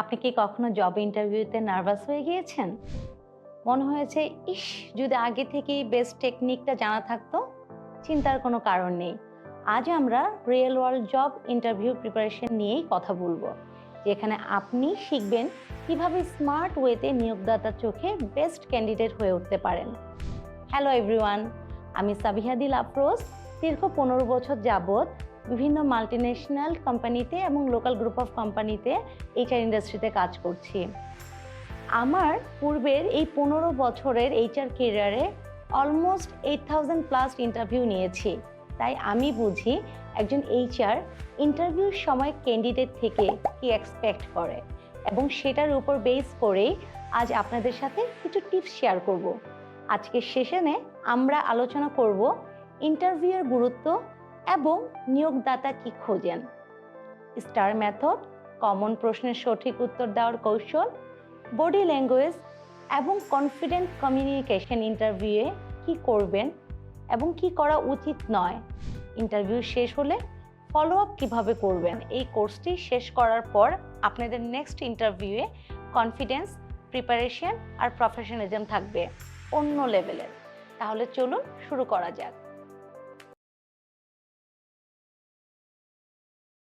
আপনি কি কখনো জব ইন্টারভিউতে নার্ভাস হয়ে গিয়েছেন? মনে হয়েছে, ইস, যদি আগে থেকেই বেস্ট টেকনিকটা জানা থাকতো, চিন্তার কোনো কারণ নেই। আজ আমরা real world job interview preparation নিয়েই কথা বলব, যেখানে আপনি শিখবেন কীভাবে স্মার্ট ওয়েতে নিয়োগদাতার চোখে বেস্ট ক্যান্ডিডেট হয়ে উঠতে পারেন। হ্যালো এভরিওয়ান আমি সাবিহাদিল আফরোজ দীর্ঘ পনেরো বছর যাবৎ বিভিন্ন মাল্টিন্যাশনাল কোম্পানিতে এবং লোকাল গ্রুপ অফ কোম্পানিতে এইচআর ইন্ডাস্ট্রিতে কাজ করছি। আমার পূর্বের এই পনেরো বছরের এইচআর কেরিয়ারে almost eight thousand plus interview নিয়েছি। তাই আমি বুঝি একজন এইচআর ইন্টারভিউর সময় ক্যান্ডিডেট থেকে কি এক্সপেক্ট করে এবং সেটার উপর বেস করে আজ আপনাদের সাথে কিছু টিপস শেয়ার করব। আজকের সেশনে আমরা আলোচনা করব ইন্টারভিউয়ের গুরুত্ব এবং নিয়োগদাতা কি খোঁজেন? স্টার মেথড, কমন প্রশ্নের সঠিক উত্তর দেওয়ার কৌশল, বডি ল্যাঙ্গুয়েজ এবং কনফিডেন্ট কমিউনিকেশন ইন্টারভিউয়ে কি করবেন এবং কি করা উচিত নয়? ইন্টারভিউ শেষ হলে ফলো আপ কীভাবে করবেন? এই কোর্সটি শেষ করার পর আপনাদের নেক্সট ইন্টারভিউয়ে কনফিডেন্স প্রিপারেশন আর প্রফেশনালিজম থাকবে অন্য লেভেলের তাহলে চলুন শুরু করা যাক।